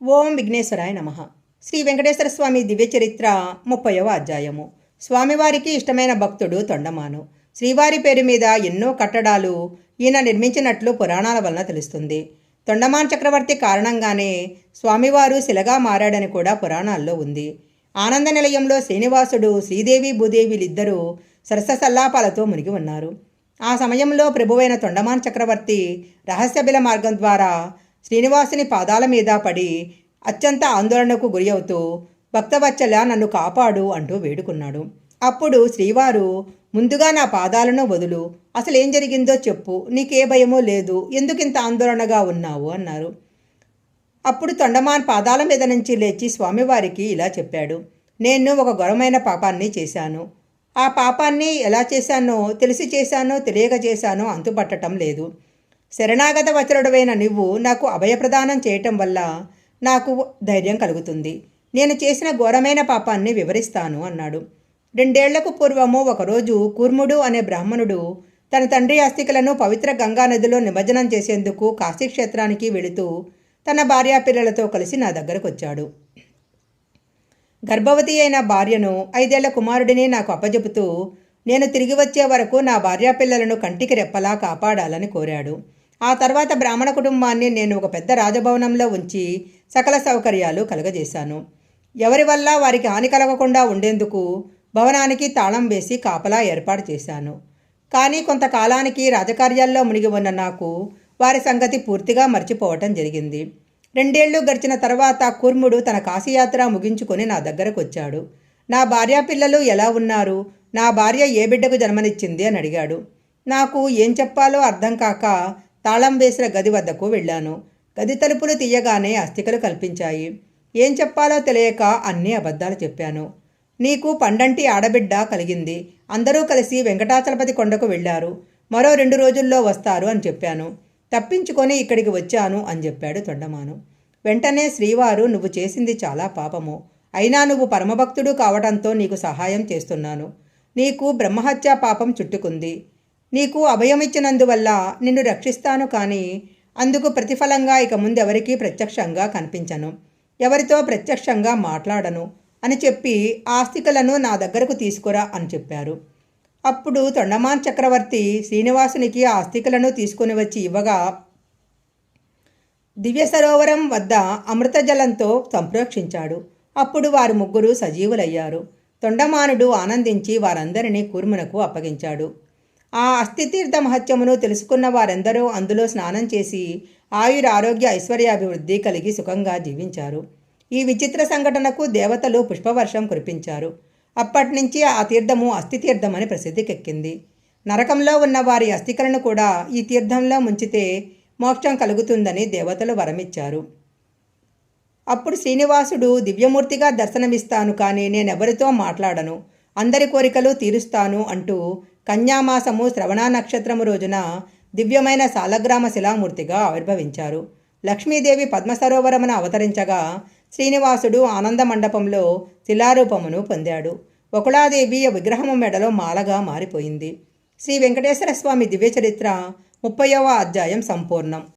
ఓం విఘ్నేశ్వరాయ నమ. శ్రీ వెంకటేశ్వర స్వామి దివ్య చరిత్ర ముప్పైవ అధ్యాయము. స్వామివారికి ఇష్టమైన భక్తుడు తొండమాను. శ్రీవారి పేరు మీద ఎన్నో కట్టడాలు ఈయన నిర్మించినట్లు పురాణాల వలన తెలుస్తుంది. తొండమాన్ చక్రవర్తి కారణంగానే స్వామివారు శిలగా మారాడని కూడా పురాణాల్లో ఉంది. ఆనంద నిలయంలో శ్రీనివాసుడు శ్రీదేవి భూదేవిలిద్దరూ సరస సల్లాపాలతో మునిగి ఉన్నారు. ఆ సమయంలో ప్రభువైన తొండమాన్ చక్రవర్తి రహస్యబిల మార్గం ద్వారా శ్రీనివాసుని పాదాల మీద పడి అత్యంత ఆందోళనకు గురి అవుతూ భక్తవత్సల నన్ను కాపాడు అంటూ వేడుకున్నాడు. అప్పుడు శ్రీవారు ముందుగా నా పాదాలను వదులు అసలు ఏం జరిగిందో చెప్పు నీకే భయమో లేదు ఎందుకింత ఆందోళనగా ఉన్నావు అన్నారు. అప్పుడు తొండమాన్ పాదాల మీద నుంచి లేచి స్వామివారికి ఇలా చెప్పాడు నేను ఒక ఘోరమైన పాపాన్ని చేశాను. ఆ పాపాన్ని ఎలా చేశానో తెలిసి చేశానో తెలియక చేశానో అంతుపట్టడం లేదు. శరణాగత వచనుడవైన నువ్వు నాకు అభయప్రదానం చేయటం వల్ల నాకు ధైర్యం కలుగుతుంది. నేను చేసిన ఘోరమైన పాపాన్ని వివరిస్తాను అన్నాడు. రెండేళ్ళకు పూర్వము ఒకరోజు కూర్ముడు అనే బ్రాహ్మణుడు తన తండ్రి ఆస్తికలను పవిత్ర గంగా నదిలో నిమజ్జనం చేసేందుకు కాశీక్షేత్రానికి వెళుతూ తన భార్యా పిల్లలతో కలిసి నా దగ్గరకు వచ్చాడు గర్భవతి అయిన భార్యను ఐదేళ్ళ కుమారుడిని నాకు అప్పజెపుతూ నేను తిరిగి వచ్చే వరకు నా భార్యాపిల్లలను కంటికి రెప్పలా కాపాడాలని కోరాడు. ఆ తర్వాత బ్రాహ్మణ కుటుంబాన్ని నేను ఒక పెద్ద రాజభవనంలో ఉంచి సకల సౌకర్యాలు కలుగజేశాను. ఎవరి వల్ల వారికి హాని కలగకుండా ఉండేందుకు భవనానికి తాళం వేసి కాపలా ఏర్పాటు చేశాను. కానీ కొంతకాలానికి రాజకార్యాల్లో మునిగి ఉన్న నాకు వారి సంగతి పూర్తిగా మర్చిపోవటం జరిగింది. రెండేళ్ళు గడిచిన తర్వాత కుర్ముడు తన కాశీయాత్ర ముగించుకొని నా దగ్గరకు వచ్చాడు. నా భార్య పిల్లలు ఎలా ఉన్నారు? నా భార్య ఏ బిడ్డకు జన్మనిచ్చింది? అని అడిగాడు. నాకు ఏం చెప్పాలో అర్థం కాక తాళం వేసిన గది వద్దకు వెళ్ళాను. గది తలుపులు తీయగానే అస్థికలు కల్పించాయి. ఏం చెప్పాలో తెలియక అన్ని అబద్ధాలు చెప్పాను. నీకు పండంటి ఆడబిడ్డ కలిగింది. అందరూ కలిసి వెంకటాచలపతి కొండకు వెళ్ళారు. మరో రెండు రోజుల్లో వస్తారు అని చెప్పాను. తప్పించుకొని ఇక్కడికి వచ్చాను అని చెప్పాడు తొండమాను. వెంటనే శ్రీవారు నువ్వు చేసింది చాలా పాపము. అయినా నువ్వు పరమభక్తుడు కావడంతో నీకు సహాయం చేస్తున్నాను. నీకు బ్రహ్మహత్య పాపం చుట్టుకుంది. నీకు అభయమిచ్చినందువల్ల నిన్ను రక్షిస్తాను కానీ అందుకు ప్రతిఫలంగా ఇక ముందు ఎవరికీ ప్రత్యక్షంగా కనిపించను. ఎవరితో ప్రత్యక్షంగా మాట్లాడను అని చెప్పి ఆస్తికలను నా దగ్గరకు తీసుకురా అని చెప్పారు. అప్పుడు తొండమాన్ చక్రవర్తి శ్రీనివాసునికి ఆ ఆస్తికలను తీసుకుని వచ్చి ఇవ్వగా దివ్య సరోవరం వద్ద అమృత జలంతో సంప్రోక్షించాడు. అప్పుడు వారు ముగ్గురు సజీవులయ్యారు. తొండమానుడు ఆనందించి వారందరినీ కూర్మునకు అప్పగించాడు. ఆ అస్థితీర్థ మహత్యమును తెలుసుకున్న వారందరూ అందులో స్నానం చేసి ఆయుర ఆరోగ్య ఐశ్వర్యాభివృద్ధి కలిగి సుఖంగా జీవించారు. ఈ విచిత్ర సంఘటనకు దేవతలు పుష్పవర్షం కురిపించారు. అప్పటి నుంచి ఆ తీర్థము అస్థితీర్థమని ప్రసిద్ధికెక్కింది. నరకంలో ఉన్న వారి అస్థికలను కూడా ఈ తీర్థంలో ముంచితే మోక్షం కలుగుతుందని దేవతలు వరమిచ్చారు. అప్పుడు శ్రీనివాసుడు దివ్యమూర్తిగా దర్శనమిస్తాను కానీ నేనెవరితో మాట్లాడను? అందరి కోరికలు తీరుస్తాను అంటూ కన్యామాసము శ్రవణ నక్షత్రము రోజున దివ్యమైన సాలగ్రామ శిలామూర్తిగా ఆవిర్భవించారు. లక్ష్మీదేవి పద్మసరోవరమున అవతరించగా శ్రీనివాసుడు ఆనంద మండపంలో శిలారూపమును పొందాడు. ఒకళాదేవి విగ్రహము మెడలో మాలగా మారిపోయింది. శ్రీ వెంకటేశ్వర స్వామి దివ్య చరిత్ర ముప్పైవ అధ్యాయం సంపూర్ణం.